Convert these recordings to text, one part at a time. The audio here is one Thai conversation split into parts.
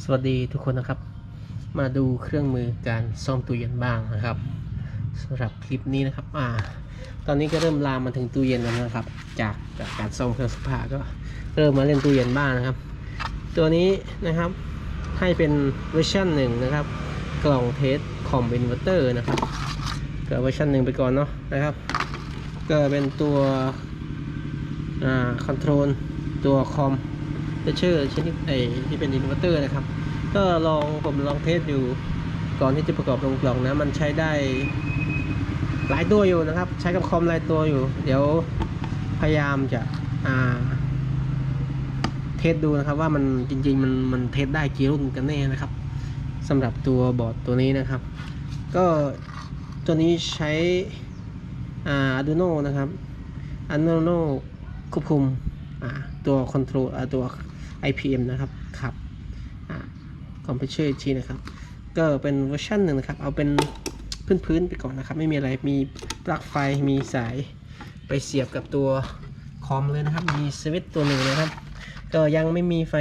สวัสดีทุกคนนะครับ มาดูเครื่องมือการซ่อมตู้เย็นบ้างนะครับสำหรับคลิปนี้นะครับอ่าตอนนี้ก็เริ่มลามมาถึงตู้เย็นแล้วนะครับ จากจากการซ่อมเครื่องซักผ้าก็เริ่มมาเล่นตู้เย็นบ้างนะครับ ตัวนี้นะครับให้เป็นเวอร์ชันหนึ่งนะครับ กล่องเทสคอมอินเวอร์เตอร์นะครับก็เวอร์ชันหนึ่งไปก่อนเนาะนะครับก็เป็นตัวอ่าคอนโทรลตัวคอม เชื่อชนิดไอที่เป็นอินเวอร์เตอร์นะครับ ก็ลองผมลองเทสอยู่ก่อนที่จะประกอบลงกล่องนะมันใช้ได้หลายตัวอยู่นะครับ ใช้กับคอมหลายตัวอยู่ เดี๋ยวพยายามจะอ่าเทสดูนะครับว่ามันจริงๆมันมันเทสได้กี่รุ่นกันแน่นะครับสำหรับตัวบอร์ดตัวนี้นะครับ ก็ตัวนี้ใช้อ่า Arduino นะครับ Arduino ควบคุมตัวคอนโทรลตัว IPM นะครับขับคอมเพรสเชอร์อีกทีนะครับ ก็เป็นเวอร์ชันหนึ่งนะครับ เอาเป็นพื้นๆไปก่อนนะครับ ไม่มีอะไรมีปลั๊กไฟมีสายไปเสียบกับตัวคอมเลยนะครับ มีสวิตตัวหนึ่งนะครับ ก็ยังไม่มีไฟ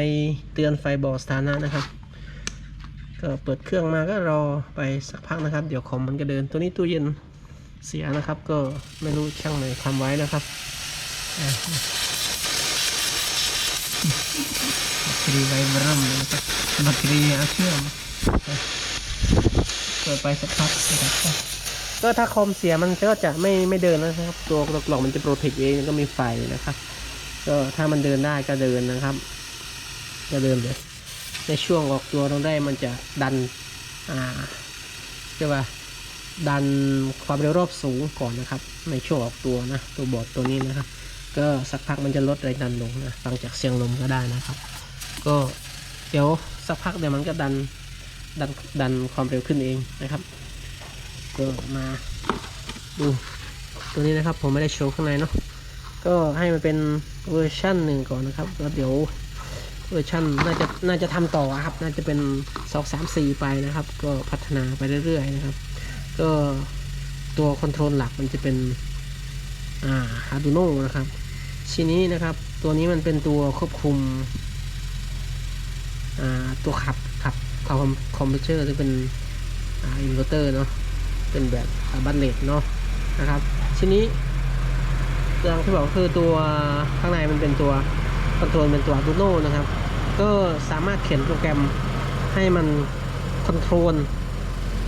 เตือนไฟบอกสถานะนะครับ ก็เปิดเครื่องมาก็รอไปสักพักนะครับ เดี๋ยวคอมมันก็เดิน ตัวนี้ตู้เย็นเสียนะครับ ก็ไม่รู้ช่างไหนทำไว้นะครับ ครีไว้เริ่มเลยนะครับบัตรีอาเชื่อมเปิดไปสักพักนะครับก็ถ้าคอมเสียมันก็จะไม่ไม่เดินนะครับ ตัวกล่องมันจะโปรเทคเองก็มีไฟนะครับ ก็ถ้ามันเดินได้ก็เดินนะครับ ก็เดินเลย ในช่วงออกตัวตรงได้มันจะดันอ่าเรียกว่าดันความเร็วรอบสูงก่อนนะครับ ในช่วงออกตัวนะ ตัวบอร์ดตัวนี้นะครับ ก็สักพักมันจะลดแรงดันลงนะฟังจากเสียงลมก็ได้นะครับ ก็เดี๋ยวสักพักเดี๋ยวมันก็ดันดันดันความเร็วขึ้นเองนะครับ ก็มาดูตัวนี้นะครับ ผมไม่ได้โชว์ข้างในเนาะก็ให้มันเป็นเวอร์ชั่นหนึ่งก่อนนะครับแล้วเดี๋ยวเวอร์ชันน่าจะน่าจะทำต่อครับ น่าจะเป็นสองสามสี่ไปนะครับ ก็พัฒนาไปเรื่อยๆนะครับ ก็ตัวคอนโทรลหลักมันจะเป็นอ่า Arduino นะครับทีนี้นะครับ ตัวนี้มันเป็นตัวควบคุม ตัวขับขับคอมคอมเพรสเชอร์ที่เป็นอินเวอร์เตอร์เนาะเป็นแบบบัตเลตเนาะนะครับทีนี้อย่างที่บอกคือตัวข้างในมันเป็นตัวคอนโทรลเป็นตัว Arduino นะครับ ก็สามารถเขียนโปรแกรมให้มันคอนโทรล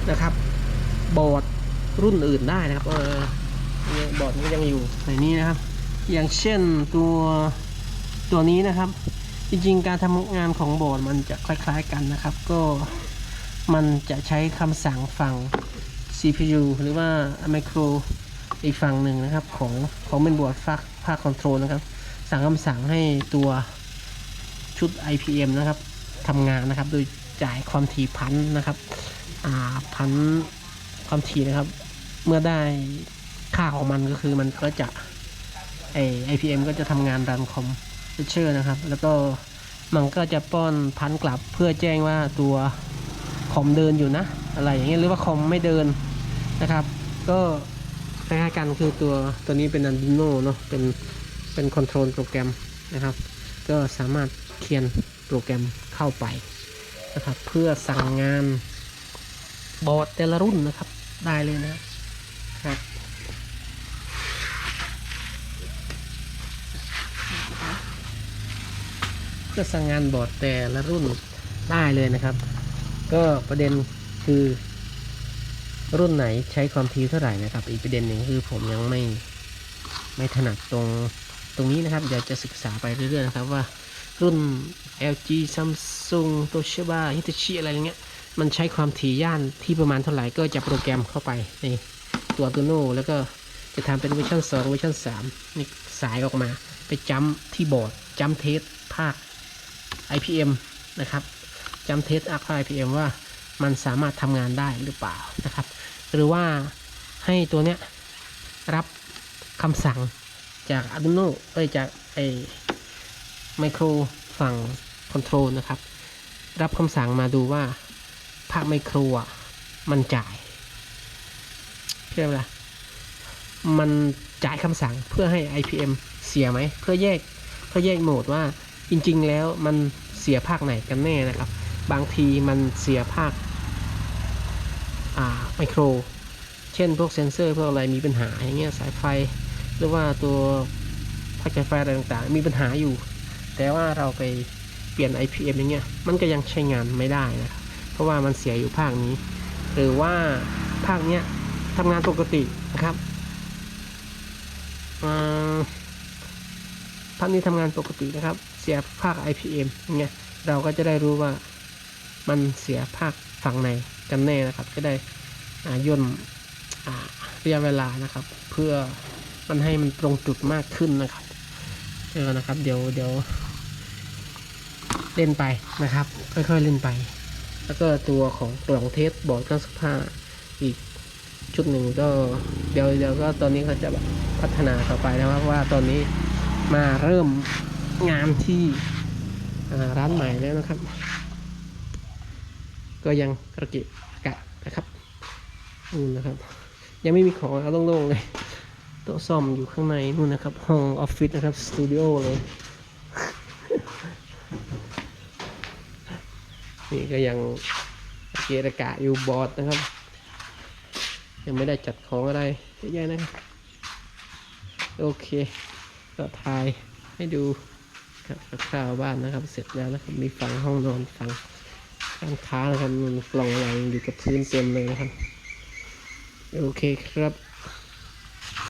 นะครับบอร์ดรุ่นอื่นได้นะครับ เออเนี่ยบอร์ดนก็ยังอยู่ในนี้นะครับ อย่างเช่นตัวตัวนี้นะครับ จริงๆ การทำงานของโบอร์มันจะคล้ายๆกันนะครับ ก็มันจะใช้คำสั่งฝั่ง CPU หรือว่า Micro อีกฝั่งหนึ่งนะครับ ของของเป็นบอร์ดภาคภาคคอนโทรลนะครับ สั่งคำสั่งให้ตัวชุด IPM นะครับทำงานนะครับ โดยจ่ายความถี่พันนะครับอ่าพันความถี่นะครับ เมื่อได้ค่าของมันก็คือมันก็จะไอ IPM ก็จะทำงานรันคอม เชอร์นะครับ แล้วก็มันก็จะป้อนพันกลับเพื่อแจ้งว่าตัวคอมเดินอยู่นะ อะไรอย่างเงี้ยหรือว่าคอมไม่เดินนะครับ ก็คล้ายๆกันคือตัวตัวนี้เป็น Arduino เนาะเป็นเป็นคอนโทรลโปรแกรมนะครับ ก็สามารถเขียนโปรแกรมเข้าไปนะครับ เพื่อสั่งงานบอร์ดแต่ละรุ่นนะครับได้เลยนะครับ พื่อสั่งงานบอร์ดแต่ละรุ่นได้เลยนะครับ ก็ประเด็นคือรุ่นไหนใช้ความถี่เท่าไหร่นะครับ อีกประเด็นหนึ่งคือผมยังไม่ไม่ถนัดตรงตรงนี้นะครับเดี๋ยวจะศึกษาไปเรื่อยๆนะครับว่ารุ่น LG Samsung Toshiba Hitachi อะไรอย่างเงี้ยมันใช้ความถี่ย่านที่ประมาณเท่าไหร่ก็จะโปรแกรมเข้าไปในตัว Arduino แล้วก็จะทำเป็นเวอร์ชัน2เวอร์ชัน3นี่สายออกมา ไปจัมที่บอร์ดจัมเทสภาค IPM นะครับจำเทสอัพ IPM ว่ามันสามารถทำงานได้หรือเปล่านะครับ หรือว่าให้ตัวเนี้ยรับคำสั่งจาก Arduino เอ้ยจากไอไมโครฝั่งคอนโทรลนะครับ รับคำสั่งมาดูว่าภาคไมโครอะมันจ่ายเรียกว่าอะไรมันจ่ายคำสั่งเพื่อให้ IPM เสียไหม เพื่อแยกเพื่อแยกโหมดว่า จริงๆแล้วมันเสียภาคไหนกันแน่นะครับ บางทีมันเสียภาคอ่าไมโคร เช่นพวกเซนเซอร์พวกอะไรมีปัญหาอย่างเงี้ยสายไฟ หรือว่าตัวภาคไฟอะไรต่างๆ มีปัญหาอยู่ แต่ว่าเราไปเปลี่ยน IPM อย่างเงี้ยมันก็ยังใช้งานไม่ได้นะครับเพราะว่ามันเสียอยู่ภาคนี้ หรือว่าภาคเนี้ยทำงานปกตินะครับอ่า ภานี้ทำงานปกตินะครับ เสียภาค IPM เงี้ยเราก็จะได้รู้ว่ามันเสียภาคฝั่งไหนกันแน่นะครับ ก็ได้ย่นระยะเวลานะครับ เพื่อมันให้มันตรงจุดมากขึ้นนะครับเออนะครับ เดี๋ยวเดี๋ยวเล่นไปนะครับ ค่อยๆเล่นไป แล้วก็ตัวของกล่องเทสบอร์ดเครื่องซักผ้าอีกชุดหนึ่งก็เดี๋ยวเดี๋ยวก็ตอนนี้เขาจะแบบพัฒนาต่อไปนะครับว่าตอนนี้ มาเริ่มงานที่ร้านใหม่แล้วนะครับ ก็ยังกระเกะกะนะครับนู่นนะครับ ยังไม่มีของเอาโล่งๆเลยโต๊ะซ่อมอยู่ข้างในนู่นนะครับ ห้องออฟฟิศนะครับสตูดิโอเลยนี่ก็ยังเกระกะอยู่บอร์ดนะครับ ยังไม่ได้จัดของอะไรเยอะแยะนะครับ โอเค ก็ถ่ายให้ดูครับคร่าวบ้านนะครับ เสร็จแล้วนะครับมีฝั่งห้องนอนฝั่งข้างค้านะครับมันกล่องอะไรอยู่กับพื้นเต็มเลยนะครับ โอเคครับ